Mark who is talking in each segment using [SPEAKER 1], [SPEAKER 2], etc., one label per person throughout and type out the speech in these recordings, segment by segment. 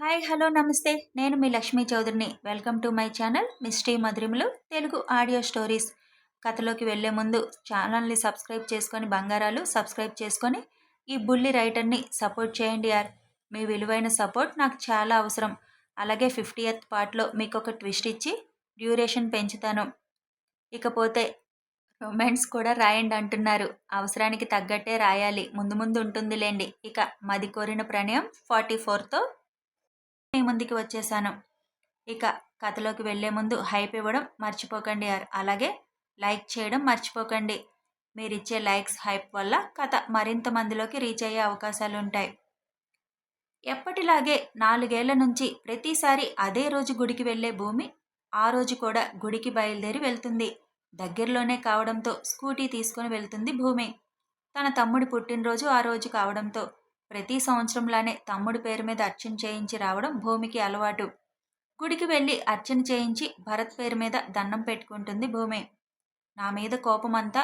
[SPEAKER 1] Hi hello నమస్తే. నేను మీ Lakshmi చౌదరిని. Welcome to my channel misty మధురిములు Telugu audio stories. కథలోకి వెళ్ళే ముందు ఛానల్ని సబ్స్క్రైబ్ చేసుకొని బంగారాలు సబ్స్క్రైబ్ చేసుకొని ఈ బుల్లి రైటర్ని సపోర్ట్ చేయండి యార్. మీ విలువైన సపోర్ట్ నాకు చాలా అవసరం. అలాగే ఫిఫ్టీయత్ పార్ట్లో మీకు ఒక ట్విస్ట్ ఇచ్చి డ్యూరేషన్ పెంచుతాను. ఇకపోతే రొమాన్స్ కూడా రాయండి అంటున్నారు. అవసరానికి తగ్గట్టే రాయాలి. ముందు ముందు ఉంటుందిలేండి. ఇక మది కోరిన ప్రణయం ఫార్టీ ఫోర్తో మీ ముందుకి వచ్చేసాను. ఇక కథలోకి వెళ్ళే ముందు హైప్ ఇవ్వడం మర్చిపోకండి అలాగే లైక్ చేయడం మర్చిపోకండి. మీరు ఇచ్చే లైక్స్ హైప్ వల్ల కథ మరింత మందిలోకి రీచ్ అయ్యే అవకాశాలు ఉంటాయి ఎప్పటిలాగే నాలుగేళ్ళ నుంచి ప్రతిసారి అదే రోజు గుడికి వెళ్ళే భూమి ఆ రోజు కూడా గుడికి బయలుదేరి వెళ్తుంది. దగ్గరలోనే కావడంతో స్కూటీ తీసుకొని వెళ్తుంది భూమి. తన తమ్ముడి పుట్టినరోజు ఆ రోజు కావడంతో ప్రతి సంవత్సరంలానే తమ్ముడి పేరు మీద అర్చన చేయించి రావడం భూమికి అలవాటు. గుడికి వెళ్ళి అర్చన చేయించి భరత్ పేరు మీద దండం పెట్టుకుంటుంది భూమి. నా మీద కోపమంతా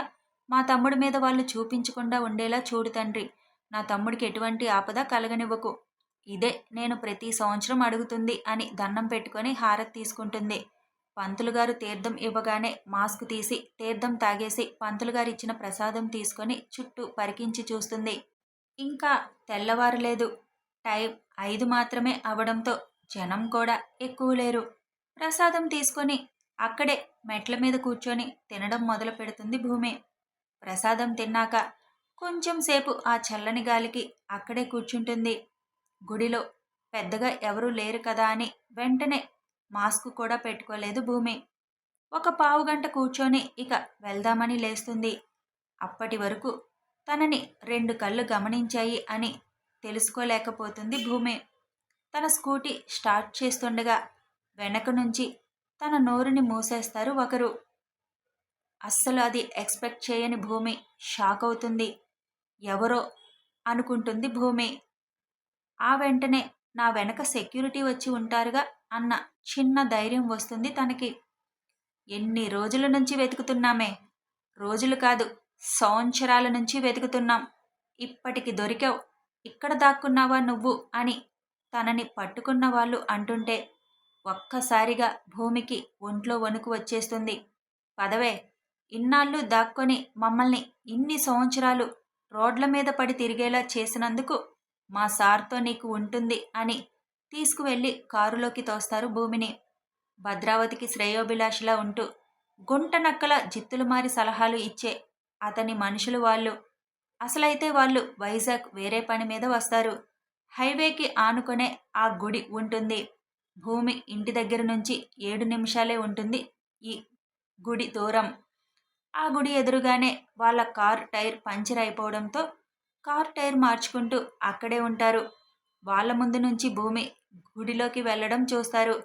[SPEAKER 1] మా తమ్ముడి మీద వాళ్ళు చూపించకుండా ఉండేలా చూడు తండ్రి. నా తమ్ముడికి ఎటువంటి ఆపద కలగనివ్వకు. ఇదే నేను ప్రతి సంవత్సరం అడుగుతుంది అని దండం పెట్టుకొని హారతి తీసుకుంటుంది. పంతులు గారు తీర్థం ఇవ్వగానే మాస్క్ తీసి తీర్థం తాగేసి పంతులు గారు ఇచ్చిన ప్రసాదం తీసుకొని చుట్టూ పరికించి చూస్తుంది. ఇంకా తెల్లవారలేదు. టైం ఐదు మాత్రమే అవడంతో జనం కూడా ఎక్కువ లేరు. ప్రసాదం తీసుకొని అక్కడే మెట్ల మీద కూర్చొని తినడం మొదలు పెడుతుంది భూమి. ప్రసాదం తిన్నాక కొంచెం సేపు ఆ చల్లని గాలికి అక్కడే కూర్చుంటుంది. గుడిలో పెద్దగా ఎవరూ లేరు కదా అని వెంటనే మాస్క్ కూడా పెట్టుకోలేదు భూమి. ఒక పావు గంట కూర్చొని ఇక వెళ్దామని లేస్తుంది. అప్పటి వరకు తనని రెండు కళ్ళు గమనించాయి అని తెలుసుకోలేకపోతుంది భూమి. తన స్కూటీ స్టార్ట్ చేస్తుండగా వెనక నుంచి తన నోరుని మూసేస్తారు ఒకరు. అస్సలు అది ఎక్స్పెక్ట్ చేయని భూమి షాక్ అవుతుంది. ఎవరో అనుకుంటుంది భూమి. ఆ వెంటనే నా వెనక సెక్యూరిటీ వచ్చి ఉంటారుగా అన్న చిన్న ధైర్యం వస్తుంది తనకి. ఎన్ని రోజుల నుంచి వెతుకుతున్నామే? రోజులు కాదు సంవత్సరాల నుంచి వెతుకుతున్నాం. ఇప్పటికి దొరికావు. ఇక్కడ దాక్కున్నావా నువ్వు? అని తనని పట్టుకున్న వాళ్ళు అంటుంటే ఒక్కసారిగా భూమికి ఒంట్లో వణుకు వచ్చేస్తుంది. పదవే ఇన్నాళ్ళు దాక్కొని మమ్మల్ని ఇన్ని సంవత్సరాలు రోడ్ల మీద పడి తిరిగేలా చేసినందుకు మా సార్తో నీకు ఉంటుంది అని తీసుకువెళ్ళి కారులోకి తోస్తారు భూమిని. భద్రావతికి శ్రేయోభిలాషిలా ఉంటూ గుంట నక్కల జిత్తులు మారి సలహాలు ఇచ్చే అతని మనుషులు వాళ్ళు. అసలైతే వాళ్ళు వైజాగ్ వేరే పని మీద వస్తారు. హైవేకి ఆనుకునే ఆ గుడి ఉంటుంది. భూమి ఇంటి దగ్గర నుంచి ఏడు నిమిషాలే ఉంటుంది ఈ గుడి దూరం. ఆ గుడి ఎదురుగానే వాళ్ళ కార్ టైర్ పంచర్ అయిపోవడంతో కార్ టైర్ మార్చుకుంటూ అక్కడే ఉంటారు. వాళ్ళ ముందు నుంచి భూమి గుడిలోకి వెళ్ళడం చూస్తారు.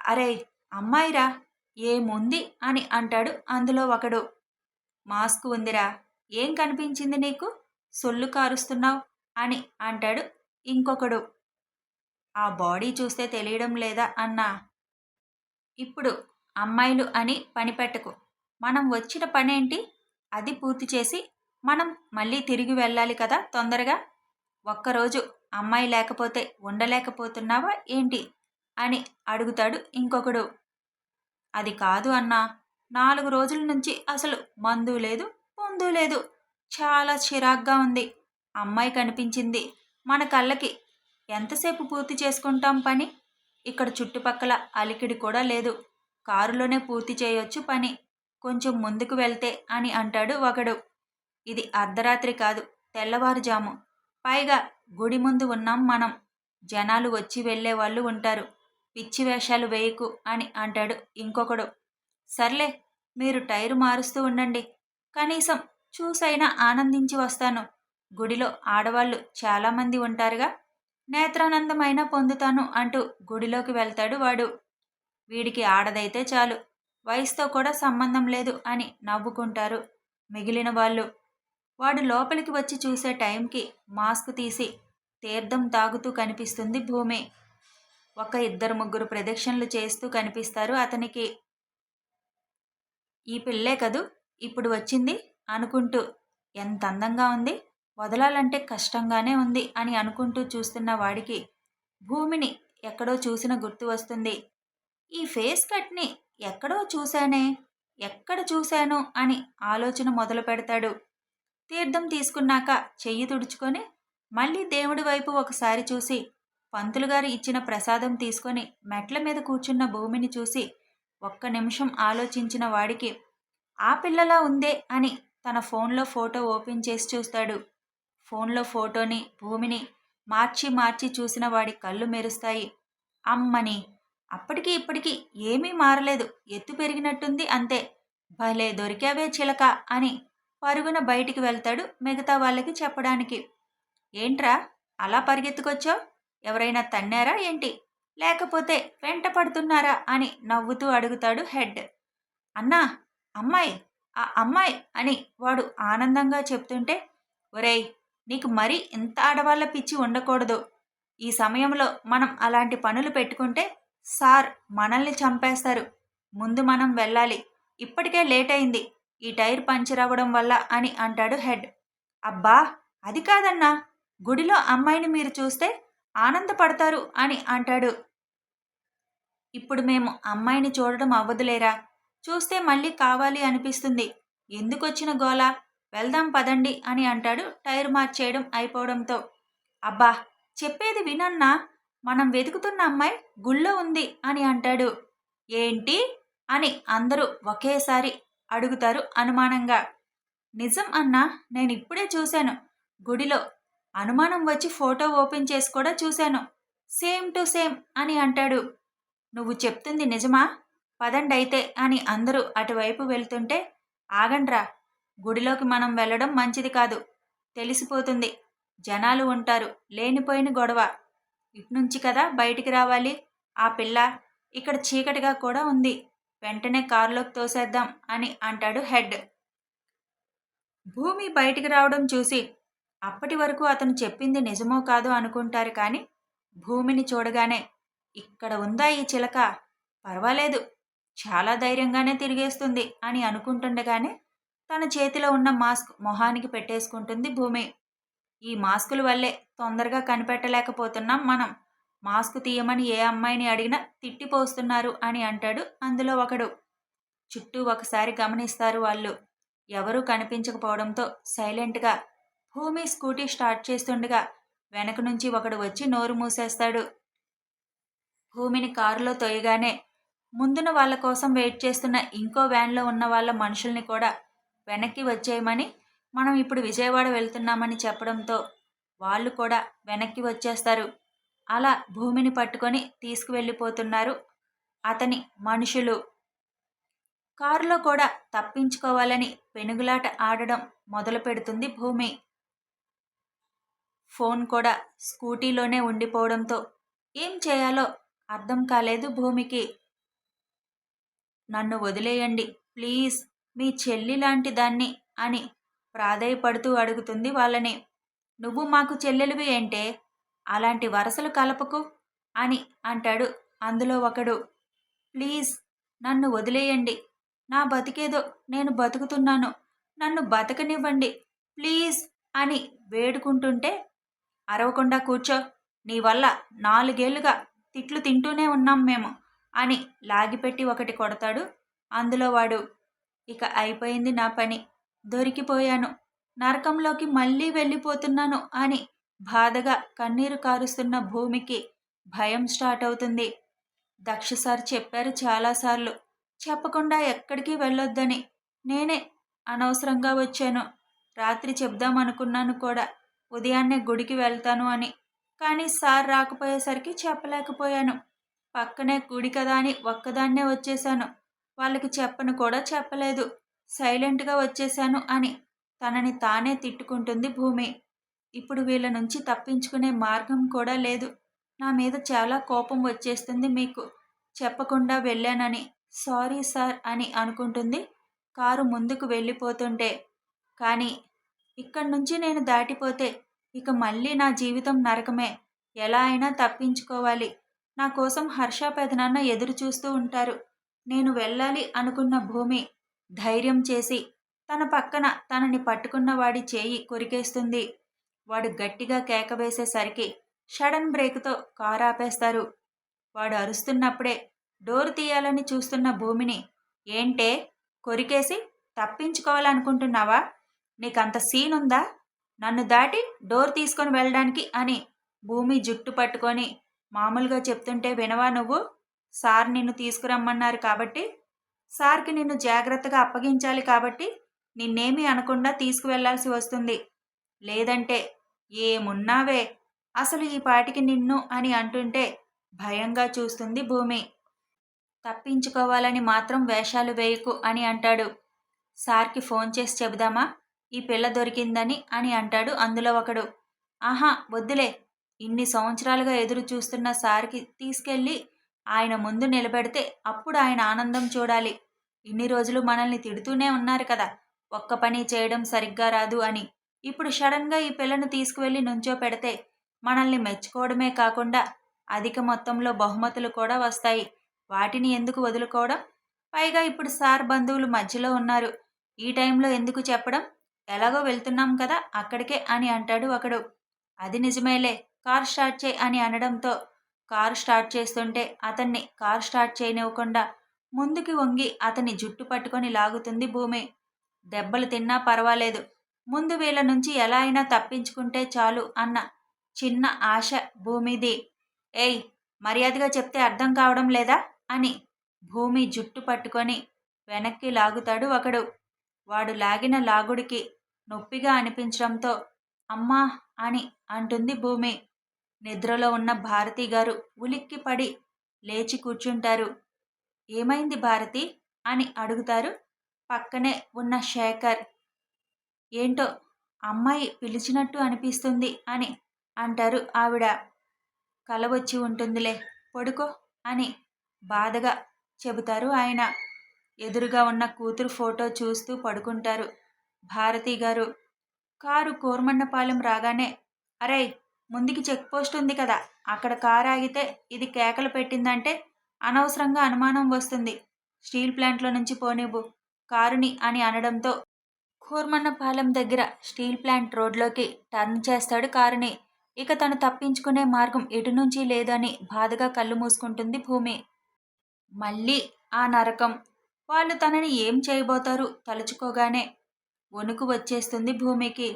[SPEAKER 1] అరే అమ్మాయిరా ఏముంది? అని అంటాడు అందులో ఒకడు. మాస్క్ ఉందిరా. ఏం కనిపించింది నీకు? సొల్లు కారుస్తున్నావు అని అంటాడు ఇంకొకడు. ఆ బాడీ చూస్తే తెలియడం లేదా అన్నా? ఇప్పుడు అమ్మాయిలు అని పని పెట్టకు. మనం వచ్చిన పనేంటి? అది పూర్తి చేసి మనం మళ్ళీ తిరిగి వెళ్ళాలి కదా తొందరగా? ఒక్కరోజు అమ్మాయి లేకపోతే ఉండలేకపోతున్నావా ఏంటి? అని అడుగుతాడు ఇంకొకడు. అది కాదు అన్నా. నాలుగు రోజుల నుంచి అసలు మందు లేదు పొందు లేదు. చాలా చిరాగ్గా ఉంది. అమ్మాయి కనిపించింది. మన కళ్ళకి ఎంతసేపు పూర్తి చేసుకుంటాం పని? ఇక్కడ చుట్టుపక్కల అలికిడి కూడా లేదు. కారులోనే పూర్తి చేయొచ్చు పని. కొంచెం ముందుకు వెళ్తే అని అంటాడు ఒకడు ఇది అర్ధరాత్రి కాదు తెల్లవారుజాము. పైగా గుడి ముందు ఉన్నాం మనం. జనాలు వచ్చి వెళ్ళే వాళ్ళు ఉంటారు. పిచ్చి వేషాలు వేయకు అని అంటాడు ఇంకొకడు. సర్లే మీరు టైరు మారుస్తూ ఉండండి. కనీసం చూసైనా ఆనందించి వస్తాను. గుడిలో ఆడవాళ్ళు చాలామంది ఉంటారుగా. నేత్రానందమైనా పొందుతాను అంటూ గుడిలోకి వెళ్తాడు వాడు. వీడికి ఆడదైతే చాలు. వయసుతో కూడా సంబంధం లేదు అని నవ్వుకుంటారు మిగిలిన వాళ్ళు. వాడు లోపలికి వచ్చి చూసే టైంకి మాస్క్ తీసి తీర్థం తాగుతూ కనిపిస్తుంది భూమి. ఒక ఇద్దరు ముగ్గురు ప్రదక్షిణలు చేస్తూ కనిపిస్తారు అతనికి. ఈ పిల్లే కదూ? ఇప్పుడు వచ్చింది అనుకుంటూ. ఎంత అందంగా ఉంది. వదలాలంటే కష్టంగానే ఉంది అని అనుకుంటూ చూస్తున్న వాడికి భూమిని ఎక్కడో చూసిన గుర్తు వస్తుంది. ఈ ఫేస్ కట్ని ఎక్కడో చూశానే ఎక్కడ చూశాను అని ఆలోచన మొదలు పెడతాడు. తీర్థం తీసుకున్నాక చెయ్యి తుడుచుకొని మళ్ళీ దేవుడి వైపు ఒకసారి చూసి పంతులుగారు ఇచ్చిన ప్రసాదం తీసుకొని మెట్ల మీద కూర్చున్న భూమిని చూసి ఒక్క నిమిషం ఆలోచించిన వాడికి ఆ పిల్లలా ఉందే అని తన ఫోన్లో ఫోటో ఓపెన్ చేసి చూస్తాడు. ఫోన్లో ఫోటోని భూమిని మార్చి మార్చి చూసిన వాడి కళ్ళు మెరుస్తాయి. అమ్మని అప్పటికి ఇప్పటికీ ఏమీ మారలేదు. ఎత్తు పెరిగినట్టుంది అంతే. భలే దొరికావే చిలక అని పరుగున బయటికి వెళ్తాడు మిగతా వాళ్ళకి చెప్పడానికి. ఏంట్రా అలా పరిగెత్తుకొచ్చావు? ఎవరైనా తన్నారా ఏంటి? లేకపోతే వెంట పడుతున్నారా అని నవ్వుతూ అడుగుతాడు హెడ్. అన్నా అమ్మాయి ఆ అమ్మాయి అని వాడు ఆనందంగా చెప్తుంటే ఒరేయ్ నీకు మరీ ఇంత ఆడవాళ్ళ పిచ్చి ఉండకూడదు. ఈ సమయంలో మనం అలాంటి పనులు పెట్టుకుంటే సార్ మనల్ని చంపేస్తారు. ముందు మనం వెళ్ళాలి. ఇప్పటికే లేట్ అయింది ఈ టైర్ పంచర్ అవ్వడం వల్ల అని అంటాడు హెడ్. అబ్బా అది కాదన్నా. గుడిలో అమ్మాయిని మీరు చూస్తే ఆనందపడతారు అని అంటాడు. ఇప్పుడు మేము అమ్మాయిని చూడడం అవ్వదులేరా? చూస్తే మళ్ళీ కావాలి అనిపిస్తుంది. ఎందుకొచ్చిన గోల? వెళ్దాం పదండి అని అంటాడు టైర్ మార్చేయడం అయిపోవడంతో. అబ్బా! చెప్పేది వినన్నా? మనం వెతుకుతున్న అమ్మాయి గుళ్ళో ఉంది అని అంటాడు. ఏంటి? అని అందరూ ఒకేసారి అడుగుతారు అనుమానంగా. నిజం అన్నా నేను ఇప్పుడే చూశాను. గుడిలో అనుమానం వచ్చి ఫోటో ఓపెన్ చేసి కూడా చూశాను. సేమ్ టు సేమ్ అని అంటాడు. నువ్వు చెప్తుంది నిజమా? పదండి అయితే అని అందరూ అటువైపు వెళ్తుంటే ఆగండ్రా గుడిలోకి మనం వెళ్ళడం మంచిది కాదు. తెలిసిపోతుంది. జనాలు ఉంటారు. లేనిపోయిన గొడవ. ఇట్నుంచి కదా బయటికి రావాలి? ఆ పిల్ల ఇక్కడ చీకటిగా కూడా ఉంది. వెంటనే కారులోకి తోసేద్దాం అని అంటాడు హెడ్. భూమి బయటికి రావడం చూసి అప్పటి వరకు అతను చెప్పింది నిజమో కాదో అనుకుంటారు కానీ భూమిని చూడగానే ఇక్కడ ఉందా ఈ చిలక? పర్వాలేదు చాలా ధైర్యంగానే తిరిగేస్తుంది అని అనుకుంటుండగానే తన చేతిలో ఉన్న మాస్క్ మొహానికి పెట్టేసుకుంటుంది భూమి. ఈ మాస్కుల వల్లే తొందరగా కనిపెట్టలేకపోతున్నాం మనం. మాస్క్ తీయమని ఏ అమ్మాయిని అడిగినా తిట్టిపోస్తున్నారు అని అంటాడు అందులో ఒకడు. చుట్టూ ఒకసారి గమనిస్తారు వాళ్ళు. ఎవరూ కనిపించకపోవడంతో సైలెంట్గా భూమి స్కూటీ స్టార్ట్ చేస్తుండగా వెనక నుంచి ఒకడు వచ్చి నోరు మూసేస్తాడు. భూమిని కారులో తొయ్యగానే ముందున వాళ్ళ కోసం వెయిట్ చేస్తున్న ఇంకో వ్యాన్లో ఉన్న వాళ్ళ మనుషుల్ని కూడా వెనక్కి వచ్చేయమని మనం ఇప్పుడు విజయవాడ వెళ్తున్నామని చెప్పడంతో వాళ్ళు కూడా వెనక్కి వచ్చేస్తారు. అలా భూమిని పట్టుకొని తీసుకువెళ్ళిపోతున్నారు అతని మనుషులు. కారులో కూడా తప్పించుకోవాలని పెనుగులాట ఆడడం మొదలు పెడుతుంది భూమి. ఫోన్ కూడా స్కూటీలోనే ఉండిపోవడంతో ఏం చేయాలో అర్థం కాలేదు భూమికి. నన్ను వదిలేయండి ప్లీజ్. మీ చెల్లి లాంటి దాన్ని అని ప్రాధేయపడుతూ అడుగుతుంది వాళ్ళని. నువ్వు మాకు చెల్లెలువి ఏంటే అలాంటి వరసలు కలపకు అని అంటాడు అందులో ఒకడు. ప్లీజ్ నన్ను వదిలేయండి. నా బతికేదో నేను బతుకుతున్నాను. నన్ను బతకనివ్వండి ప్లీజ్ అని వేడుకుంటుంటే అరవకుండా కూర్చో. నీ వల్ల నాలుగేళ్ళుగా తిట్లు తింటూనే ఉన్నాం మేము అని లాగిపెట్టి ఒకటి కొడతాడు. అందులో వాడు ఇక అయిపోయింది నా పని. దొరికిపోయాను. నరకంలోకి మళ్ళీ వెళ్ళిపోతున్నాను అని బాధగా కన్నీరు కారుస్తున్న భూమికి భయం స్టార్ట్ అవుతుంది. దక్ష సార్ చెప్పారు చాలాసార్లు చెప్పకుండా ఎక్కడికి వెళ్ళొద్దని. నేనే అనవసరంగా వచ్చాను. రాత్రి చెప్దామనుకున్నాను కూడా. ఉదయాన్నే గుడికి వెళ్తాను అని. కానీ సార్ రాకపోయేసరికి చెప్పలేకపోయాను. పక్కనే గుడి కదా అని ఒక్కదాన్నే వచ్చేశాను. వాళ్ళకి చెప్పను కూడా చెప్పలేదు. సైలెంట్గా వచ్చేశాను అని. తనని తానే తిట్టుకుంటుంది భూమి. ఇప్పుడు వీళ్ళ నుంచి తప్పించుకునే మార్గం కూడా లేదు. నా మీద చాలా కోపం వచ్చేస్తుంది మీకు. చెప్పకుండా వెళ్ళానని. సారీ సార్ అని అనుకుంటుంది. కారు ముందుకు వెళ్ళిపోతుంటే. కానీ ఇక్కడి నుంచి నేను దాటిపోతే ఇక మళ్ళీ నా జీవితం నరకమే. ఎలా అయినా తప్పించుకోవాలి. నా కోసం హర్ష పెదనాన్న ఎదురు చూస్తూ ఉంటారు. నేను వెళ్ళాలి అనుకున్న భూమి ధైర్యం చేసి తన పక్కన తనని పట్టుకున్న వాడి చేయి కొరికేస్తుంది. వాడు గట్టిగా కేక వేసేసరికి షడన్ బ్రేక్తో కారు ఆపేస్తారు. వాడు అరుస్తున్నప్పుడే డోర్ తీయాలని చూస్తున్న భూమిని ఏంటే? కొరికేసి తప్పించుకోవాలనుకుంటున్నావా? నీకంత సీన్ ఉందా? నన్ను దాటి డోర్ తీసుకొని వెళ్ళడానికి అని భూమి జుట్టు పట్టుకొని మామూలుగా చెప్తుంటే వినవా నువ్వు? సార్ నిన్ను తీసుకురమ్మన్నారు కాబట్టి సార్కి నిన్ను జాగ్రత్తగా అప్పగించాలి కాబట్టి నిన్నేమీ అనకుండా తీసుకువెళ్ళాల్సి వస్తుంది. లేదంటే ఏమున్నావే? అసలు ఈ పాటికి నిన్ను అని అంటుంటే భయంగా చూస్తుంది భూమి. తప్పించుకోవాలని మాత్రం వేషాలు వేయకు అని అంటాడు. సార్కి ఫోన్ చేసి చెబుదామా? ఈ పిల్ల దొరికిందని అని అంటాడు అందులో ఒకడు. ఆహా వద్దులే. ఇన్ని సంవత్సరాలుగా ఎదురు చూస్తున్న సార్కి తీసుకెళ్ళి ఆయన ముందు నిలబెడితే అప్పుడు ఆయన ఆనందం చూడాలి. ఇన్ని రోజులు మనల్ని తిడుతూనే ఉన్నారు కదా. ఒక్క పని చేయడం సరిగ్గా రాదు అని. ఇప్పుడు సడన్గా ఈ పిల్లను తీసుకువెళ్ళి నుంచో పెడితే మనల్ని మెచ్చుకోవడమే కాకుండా అధిక మొత్తంలో బహుమతులు కూడా వస్తాయి. వాటిని ఎందుకు వదులుకోవడం? పైగా ఇప్పుడు సార్ బంధువులు మధ్యలో ఉన్నారు. ఈ టైంలో ఎందుకు చెప్పడం? ఎలాగో వెళ్తున్నాం కదా అక్కడికే అని అంటాడు ఒకడు. అది నిజమేలే కార్ స్టార్ట్ చేయి అని అనడంతో కారు స్టార్ట్ చేస్తుంటే అతన్ని కార్ స్టార్ట్ చేయనివ్వకుండా ముందుకి వంగి అతని జుట్టు పట్టుకొని లాగుతుంది భూమి. దెబ్బలు తిన్నా పర్వాలేదు. ముందు వీళ్ళ నుంచి ఎలా అయినా తప్పించుకుంటే చాలు అన్న చిన్న ఆశ భూమిది. ఏయ్ మర్యాదగా చెప్తే అర్థం కావడం లేదా? అని భూమి జుట్టు పట్టుకొని వెనక్కి లాగుతాడు ఒకడు. వాడు లాగిన లాగుడికి నొప్పిగా అనిపించడంతో అమ్మా అని అంటుంది భూమి. నిద్రలో ఉన్న భారతి గారు ఉలిక్కి పడి లేచి కూర్చుంటారు. ఏమైంది భారతి? అని అడుగుతారు పక్కనే ఉన్న శేఖర్. ఏంటో అమ్మాయి పిలిచినట్టు అనిపిస్తుంది అని అంటారు ఆవిడ. కల వచ్చి ఉంటుందిలే పడుకో అని బాధగా చెబుతారు ఆయన. ఎదురుగా ఉన్న కూతురు ఫోటో చూస్తూ పడుకుంటారు. భారతి గారు కారు కోర్మన్నపాలెం రాగానే అరే ముందుకి చెక్ పోస్ట్ ఉంది కదా అక్కడ కారు ఆగితే ఇది కేకలు పెట్టిందంటే అనవసరంగా అనుమానం వస్తుంది. స్టీల్ ప్లాంట్లో నుంచి పోనివ్వు కారుని అని అనడంతో కూర్మన్నపాలెం దగ్గర స్టీల్ ప్లాంట్ రోడ్లోకి టర్న్ చేస్తాడు కారుని. ఇక తను తప్పించుకునే మార్గం ఎటు నుంచి లేదని బాధగా కళ్ళు మూసుకుంటుంది భూమి. మళ్ళీ ఆ నరకం వాళ్ళు తనని ఏం చేయబోతారు తలుచుకోగానే వణుకు వచ్చేస్తుంది భూమికి.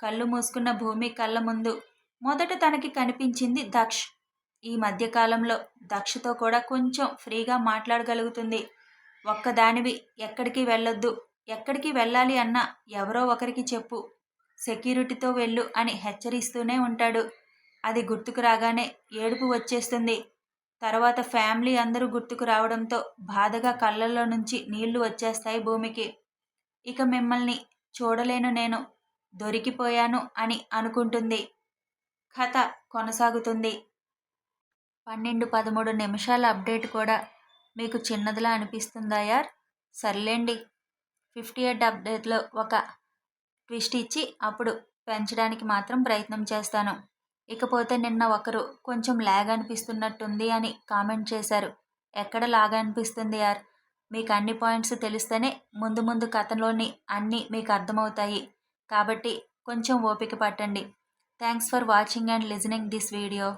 [SPEAKER 1] కళ్ళు మూసుకున్న భూమి కళ్ళ ముందు మొదట తనకి కనిపించింది దక్ష్. ఈ మధ్యకాలంలో దక్షతో కూడా కొంచెం ఫ్రీగా మాట్లాడగలుగుతుంది. ఒక్కదానివి ఎక్కడికి వెళ్ళొద్దు ఎక్కడికి వెళ్ళాలి అన్నా ఎవరో ఒకరికి చెప్పు సెక్యూరిటీతో వెళ్ళు అని హెచ్చరిస్తూనే ఉంటాడు. అది గుర్తుకు రాగానే ఏడుపు వచ్చేస్తుంది. తర్వాత ఫ్యామిలీ అందరూ గుర్తుకు రావడంతో బాధగా కళ్ళల్లో నుంచి నీళ్ళు వచ్చేస్తాయి భూమికి. ఇక మిమ్మల్ని చూడలేను నేను దొరికిపోయాను అని అనుకుంటుంది. కథ కొనసాగుతుంది. పన్నెండు పదమూడు నిమిషాల అప్డేట్ కూడా మీకు చిన్నదిలా అనిపిస్తుందా యార్? సర్లేండి. ఫిఫ్టీ ఎయిట్ అప్డేట్లో ఒక ట్విస్ట్ ఇచ్చి అప్పుడు పెంచడానికి మాత్రం ప్రయత్నం చేస్తాను. ఇకపోతే నిన్న ఒకరు కొంచెం లాగ్ అనిపిస్తున్నట్టుంది అని కామెంట్ చేశారు. ఎక్కడ లాగ్ అనిపిస్తుంది యార్? మీకు అన్ని పాయింట్స్ తెలిస్తేనే ముందు ముందు కథలోని అన్నీ మీకు అర్థమవుతాయి. కాబట్టి కొంచెం ఓపిక పట్టండి. Thanks for watching and listening this video.